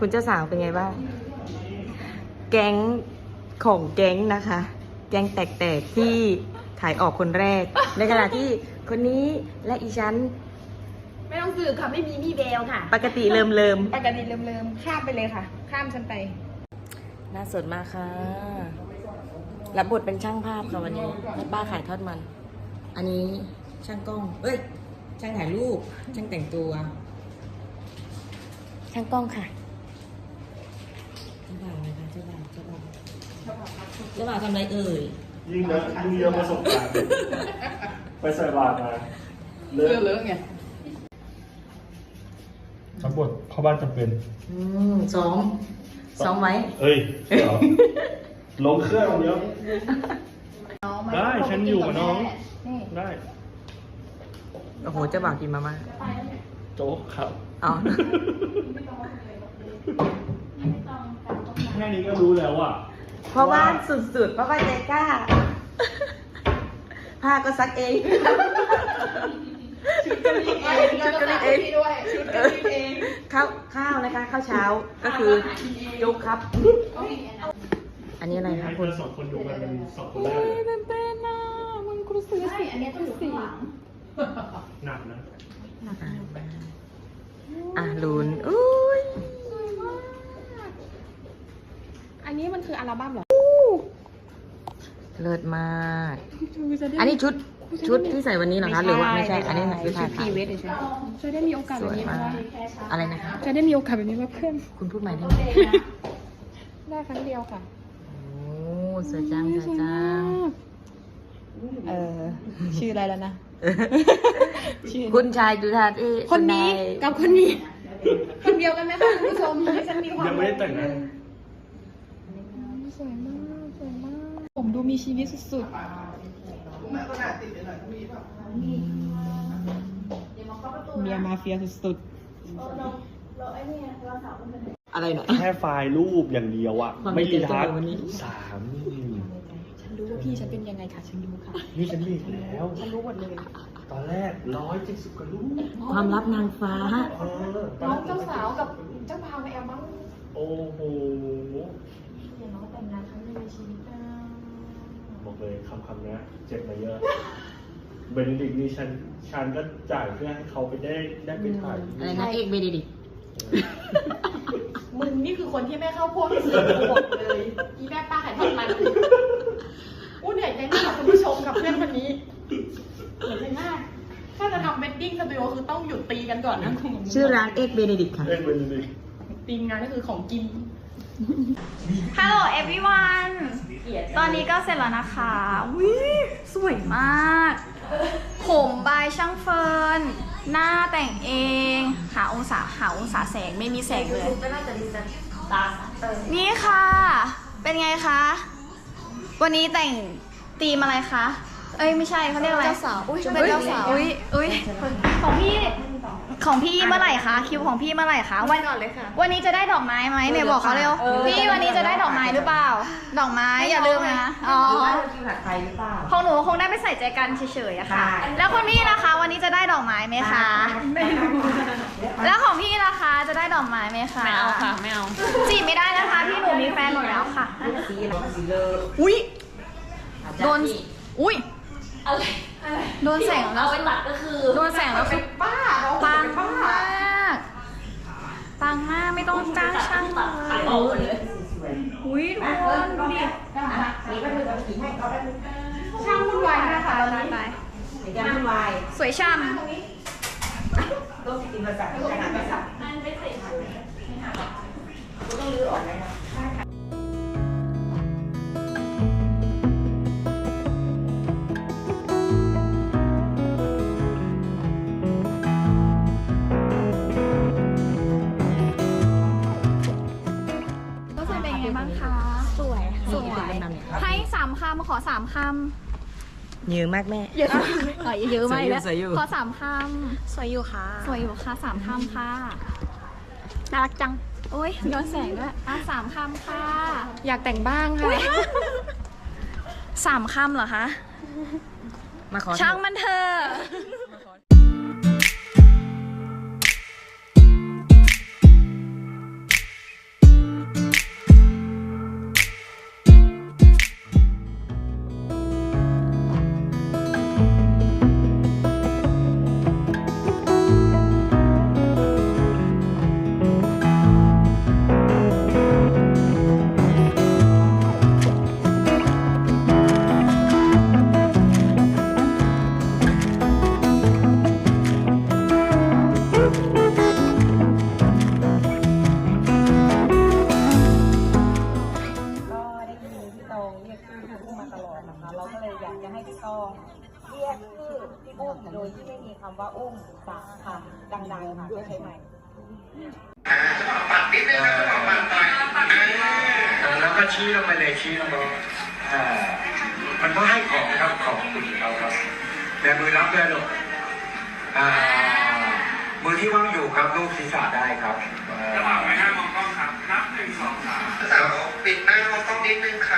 คุณเจ้าสาวเป็นไงบ้าง แก๊งของแก๊งนะคะ แก๊งแตกๆที่ถ่ายออกคนแรก ในขณะที่คนนี้และอีฉัน ไม่ต้องสืบค่ะ ไม่มีมี่แววค่ะ ปกติเริ่มเริ่มปกติเลิมๆข้ามไปเลยค่ะ ข้ามฉันไปๆน่าสดมากค่ะ รับบทเป็นช่างภาพค่ะวันนี้ให้ป้าขายทอดมัน อันนี้ช่างกล้อง เอ้ย ช่างถ่ายรูป ช่างแต่งตัว ช่างกล้องค่ะเจ้าบ่าวเลยค่ะเจ้าบ่าวเจ้าบ่าว เจ้าบ่าวทำอะไรเอ่ยยิ่งเยอะยิ่งเยอะประสบการณ์ไปใส่บาตรมาเลอะเลอะไงทั้งหมดเข้าบ้านจำเป็นอืมซ้อมซ้อมไว้เอ้ยเหรอลงเครื่องเดี๋ยวได้ฉันอยู่กับน้อง ได้โอ้โหเจ้าบ่าวกินมาม่าโจ๊กครับอ๋อแค่นี้ก็รู้แล้วอะ เพราะว่าสุดๆ เพราะว่าใจกล้า ผ้าก็ซักเอง ชุดก็รีดเองชุดก็รีดเองด้วยชุดก็รีดเองข้าวข้าวนะคะข้าวเช้าก็คือยุกครับ อันนี้อะไรคะให้คุเพื่ณอนสองคนดูกันสองคนแรกเลยเต้นๆนะมึงกูรู้สึกสิอันนี้ต้องอยู่ข้างหลังหนักนะอะลุ้นอุ้ย อันนี้มันคืออัลบั้มเหรอเลิศมาก อันนี้ชุดชุดที่ใส่วันนี้เหรอคะหรือว่าไม่ใช่ อันนี้คือถ่ายพีเวทใช่จะได้มีโอกาสสแบบวยนี้มากอะไรนะคะจะได้มีโอกาสแบบนี้มาเพื่อนคุณพูดใหม่ได้ไหมได้ครั้งเดียวค่ะโอ้สวยจังสวยจังเออชื่ออะไรแล้วนะชื่อคุณชายจุธาเอ๊ะคนนี้ทายกับคนนี้คนเดียวกันไหมคะคุณผู้ชมให้ฉันมีความยังไม่ได้แต่งงานสวยมาก สวยมาก ผมดูมีชีวิตสุดๆเมียมาเฟียสุดอะไรหน่อยแค่ไฟล์รูปอย่างเดียวอะความไม่ในใจรีทัชตัววันนี้ สามๆฉันรู้ว่าพี่ฉันเป็นยังไงค่ะ ฉันรู้ค่ะ นี่ฉันมีอีกแล้ว ฉันรู้หมดเลยตอนแรกร้อยเจ็ดสิบกว่ารูปความลับนางฟ้า เออตน้องแรเจ้ากสาวกับเจ้าบ่าวในแอลบั้มโอ้โห เลยคำคำนี้เจ็บมาเยอะเบนดิกนี่ฉันฉันก็จ่ายเพื่อให้เขาไปได้ได้ไปถ่ายอะไรนะเอกเบเดดิกมึงนี่คือคนที่ไม่เข้าพวกที่สุดกูบอกเลยอีแม่ป้าขายทอดมันอู้เหนื่อยใจมากค่คุณผู้ชมกับเพื่อนคนนี้เหนื่อยใจมากถ้าจะทำเวดดิ้งสตูดิโอคือต้องหยุดตีกันก่อนนะชื่อร้านเอกเบเดดิกค่ะเอ็กเบนดิกตีมงานก็คือของกิน Hello everyone ตอนนี้ก็เสร็จแล้วนะคะวิสวยมาก ผมบายช่างเฟิร์น หน้าแต่งเอง หาองศาหาองศาแสงไม่มีแสงเลย นี่ค่ะ เป็นไงคะ วันนี้แต่งธีมอะไรคะ เอ้ยไม่ใช่เขาเรียกอะไร เจ้าสาว อุ๊ยชุดเป็นเจ้าสาว อุ้ยอุ้ยของพี่ ของพี่เมื่อไหร่คะคิวของพี่เมื่อไหร่คะวันก่อนเลยค่ะ วันนี้จะได้ดอกไม้ไหมเนี่ยบอกเขาเร็วพี่วันนี้จะได้ดอกไม้หรือเปล่า ดอกไม้อย่าลืมนะอ๋อคิวหักใครหรือเปล่า ของหนูคงได้ไปใส่ใจกันเฉยๆอะค่ะ ได้ แล้วคนพี่ล่ะคะ วันนี้จะได้ดอกไม้ไหมคะแล้วของพี่ล่ะคะจะได้ดอกไม้ไหมคะไม่เอาค่ะ ไม่เอา จีบไม่ได้นะคะพี่หนูมีแฟนหมดแล้วค่ะ สีอะไรสีเลออุ้ยโดน อุ้ย โดนแสงแล้วเอาไปตัดก็คือโดนแสงแล้วคือป้าเราปังป้ามากปังมากไม่ต้องจ้างช่างเลย อุ้ยทุกคนดูดินี่ก็คือจะขี่ให้เขาได้ช่างวุ่นวายมากค่ะตอนนี้ในการวุ่นวายสวยช่ต้องกินภาษาขนาดภาษาต้องรื้อออกไหมคะ ขอสามคเยอะมากแม่ำเยอะเยอะไหมสวยอยู่สวยอยู่ ขอสามคำสวยอยู่ค่ะสวยอยู่ค่ะสามคำค่ะ น่ารักจัง โอ้ยย้อนแสงด้วยอะสามคำค่ะอยากแต่งบ้างค่ะสามคำเหรอคะ มาขอช่างมันเถอะ ชื่อพี่อุ้มโดยที่ไม่มีคำว่าอุ้มสามคำดังๆค่ะเพื่อใช้ใหม่แล้วก็ชี้ลงไปเลยชี้ลงไปอ่ามันก็ให้ของครับของคุณเขาครับแต่มือรับด้วยลูกอ่ามือที่ว่างอยู่ครับลูกศีรษะได้ครับจะวางไว้หน้ามองกล้องครับนับหนึ่งสองสามสาวปิดหน้ามองกล้องนิดนึงค่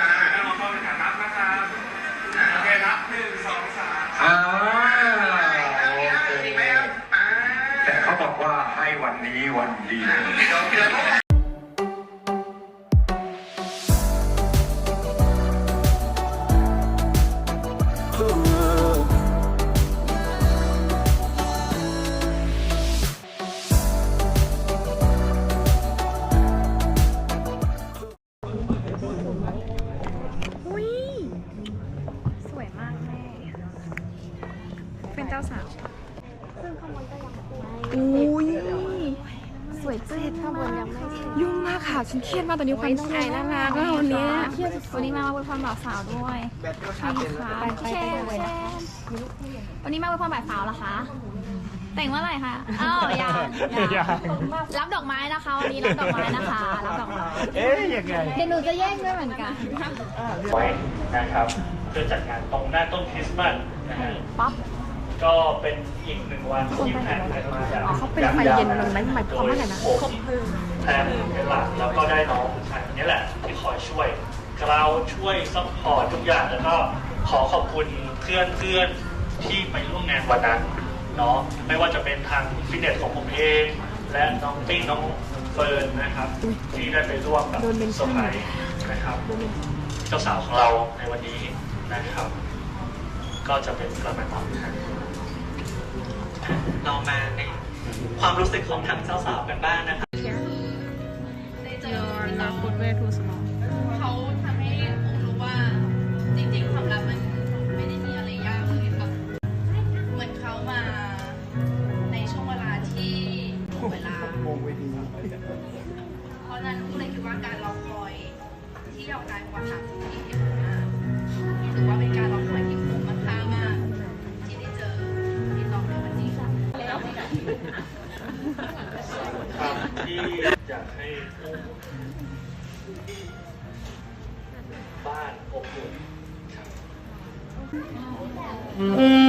ะห ว่าให้วันนี้วันเดี ฉันเครียดมากตอนนี้ความต้องไอ้น่ารักแล้ววันนี้วันนี้มาอวยพรบ่าวสาวด้วยใช่ค่ะไปไปไปวันนี้มาอวยพรบ่าวสาวเหรอคะ แต่งเมื่อไหร่คะอ้าวยังยังรับดอกไม้นะคะวันนี้รับดอกไม้นะคะ รับดอกไม้เอ๊ยยังไงเดี๋ยวหนูจะแย่งด้วยเหมือนกันไว้นะครับเพื่อจัดงานตรงหน้าต้นคริสต์มาสนะฮะป๊อปก็เป็นอีกหนึ่งวันที่แพนกันมาอย่างอ๋อเขาเป็นไฟเย็นตรงนั้นหมายความว่าไงนะโดยผม แพนเป็นหลักแล้วก็ได้น้องผู้ชายคนนี้แหละที่คอยช่วยเราช่วยซัพพอร์ตทุกอย่างแล้วก็ขอขอบคุณเพื่อนเพื่อนๆที่ไปร่วมงานวันนั้นเนาะไม่ว่าจะเป็นทางฟิตเนสของผมเอง และน้องปิ้งน้องเฟิร์นนะครับ ที่ได้ไปร่วมกับเซอร์ไพรส์นะครับเจ้าสาวของเราในวันนี้นะครับ ก็จะเป็นประมาณนั้นเรามาในความรู้สึกของทางเจ้าสาวกันบ้างนะครับ เข เ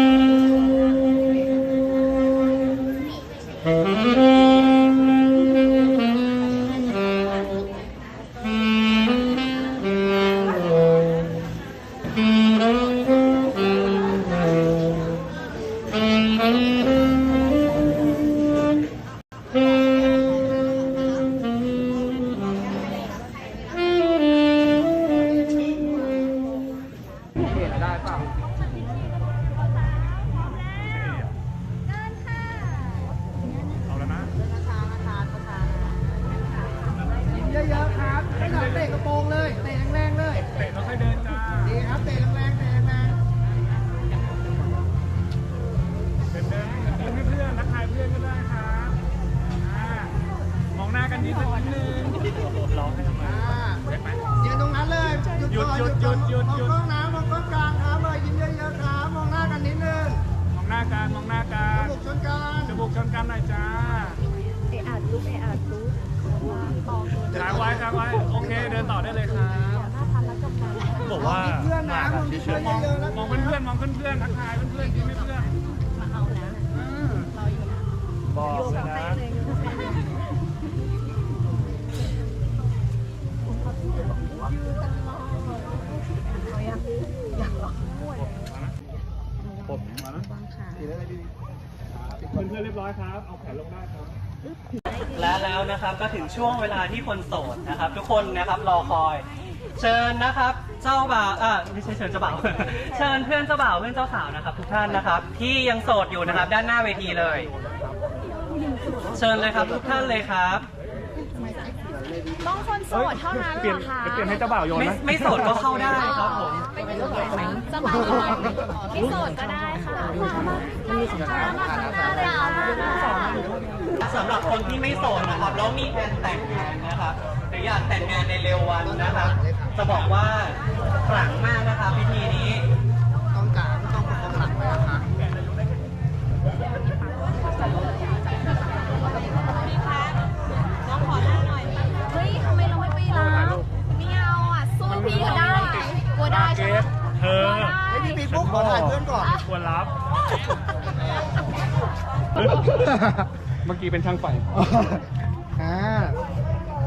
น้ากันนิดนิดนึงร้องให้ทำไมได้ไหมยืนตรงนั้นเลยหยุดหยุดหยุดหยุดหยุดมองกล้องนะมองกล้องกลางครับเลยยิ้มเยอะๆครับมองหน้ากันนิดนึงมองหน้ากันมองหน้ากันจมูกชนกันจมูกชนกันหน่อยจ้าเออาดลุกเออาดลุกต่อตัวค้างไว้ค้างไว้โอเคเดินต่อได้เลยครับบอกว่าเพื่อนนะมองเพื่อนเยอะๆมองเพื่อนมองเพื่อนๆทักทายเพื่อนๆยิ้มให้เพื่อนมาเอานะอืมบอกนะ เพื่อนๆเรียบร้อยครับ เอาแขนลงได้ครับ และแล้วนะครับก็ถึงช่วงเวลาที่คนโสดนะครับ ทุกคนนะครับรอคอย เชิญนะครับ เจ้าบ่าวอ่าไม่ใช่เชิญเจ้าบ่าว เชิญเพื่อนเจ้าบ่าวเพื่อนเจ้าสาวนะครับ ทุกท่านนะครับ ที่ยังโสดอยู่นะครับ ด้านหน้าเวทีเลย เชิญเลยครับทุกท่านเลยครับ ต้องคนโสดเท่านั้นเปลี่เหยรนอคะเปลี่ยนให้เจ้าบ่าวโยนไม่ไหมไม่โสดก็เข้าได้ครับผมจะมาไม่โสดก็ได้ค่ะไม่โสดก็ได้ค่ะสำหรับคนที่ไม่โสดนะครับแล้วมีแผนแต่งงานนะครับหรืออยากแต่งงานในเร็ววันนะครับ จะบอกว่าขลังมากนะครับพิธีนี้ เมื่อกี้เป็นช่างไฟอ่า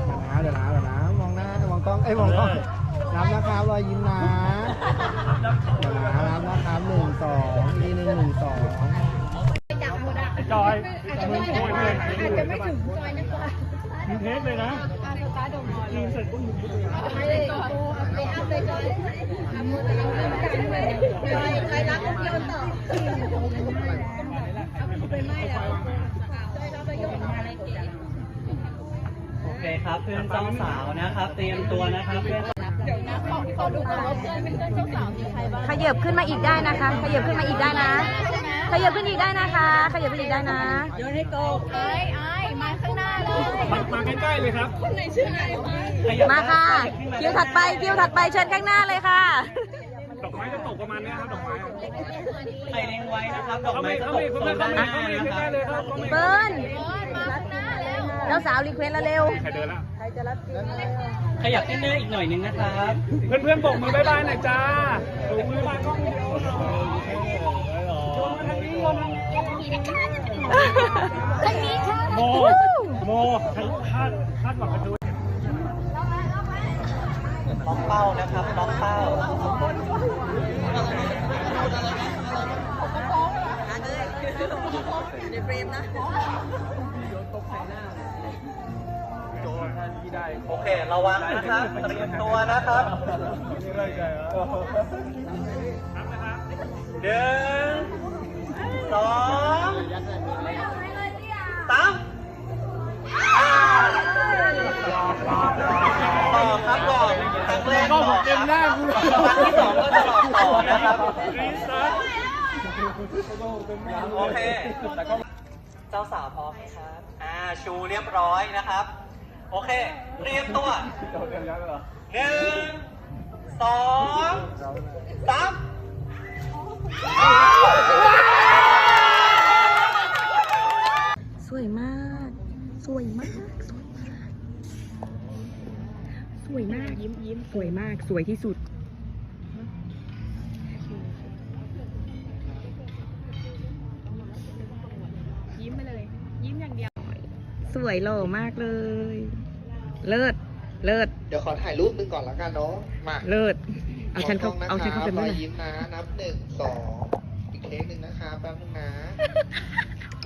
เดี๋ยวนะเดี๋ยวนะเดี๋ยวนะมองหน้ามองกล้องเอ้ยมองกล้องนับนะครับรอยยิ้มนะเดี๋ยวนะนับนะครับหนึ่งสองอีกทีหนึ่งหนึ่งสองจอยมึงโวยเลยอาจจะไม่ถึงจอยนะคะมึงเทสเลยนะยิงเสร็จปุ๊บมึงยุบเลยโอเคครับเพื่อนเจ้าสาวนะครับ เตรียมตัวนะครับเพื่อนขยับขึ้นมาอีกได้นะคะ ขยับขึ้นมาอีกได้นะ ขยับขึ้นอีกได้นะคะ ขยับขึ้นอีกได้นะมามาใกล้ๆเลยครับมาค่ะคิวถัดไปคิวถัดไปเชิญข้างหน้าเลยค่ะดอกไม้จะตกประมาณเนี้ยครับดอกไม้ใครเล็งไว้นะครับดอกเขาไม้ไม่จะเขาตไม่กเขาโซไม่นเขาด้านหไม่น้าเขาไม่นะคใกรับล้ๆเลยครับเขาไม่ เบิร์นเจ้าสาวรีเควสแล้วเร็ว ใครเดินละขยับขึ้นหน้าอีกหน่อยหนึงนะครับเพื่อนๆโบกมือบายบายหน่อยจ้าโบกมือบายกล้องวิดีโอหน่อยโยนมาทางนี้โยนมาทางนี้โมโมทางคาดคาดหวังกันดูล็อกเป้านะครับล็อกเป้า โจนที่ได้โอเคระวังนะครับเตรียมตัวนะครับหนึ่งสองสามต่อครับต่อครั้งแรกต่อครับครั้งที่สองก็จะหลอกต่อนะครับโอเค จ้าสาวพร้อมไหมครับ อ่า ชูเรียบร้อยนะครับ โอเคเตรียมตัวหนึ่งสองสามสวยมาก สวยมาก สวยมาก ยิ้มยิ้มสวยมาก สวยที่สุด สวยหล่อมากเลย เลิศ เลิศ เดี๋ยวขอถ่ายรูปหนึงก่อนแล้วกันเนาะ มาเลิศ เอาฉันเข้าขกล้งะเอาฉันเข้าไปรเมื่ออยไหร่ยิ้มนะ นับหนึ่งสองอีกเทคหนึ่งนะคะแป๊บนึงนะ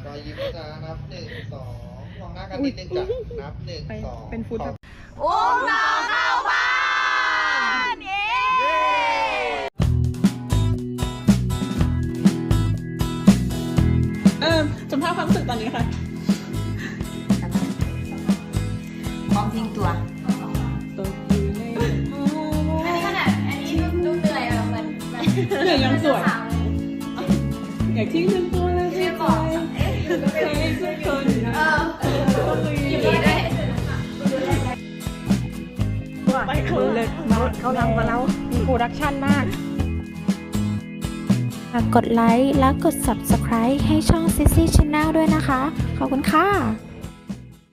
รอยยิ้มนะจ๊ะนับหนึ่งสองมองหน้ากันนิดนึงจ้ะนับหนึ่งสองเป็นฟุตขอ อุ้มน้องเข้าบ้านเย้พร้อ มทิ้งตัวอันนี้ขนาดอันนี้ดูเหนื่อยแบบเหมือนแบบเหนื่อยยังสวย อยากทิ้งทั้งตัวเลยที่บอกเอ๊ะอยู่กับใครสักคนเอออยู่ด้วยไปเขาเลิศมากเขาทำมาแล้วโปรดักชั่นมากฝากกดไลค์และกด subscribe ให้ช่อง Sissy Channel ด้วยนะคะ ขอบคุณค่ะ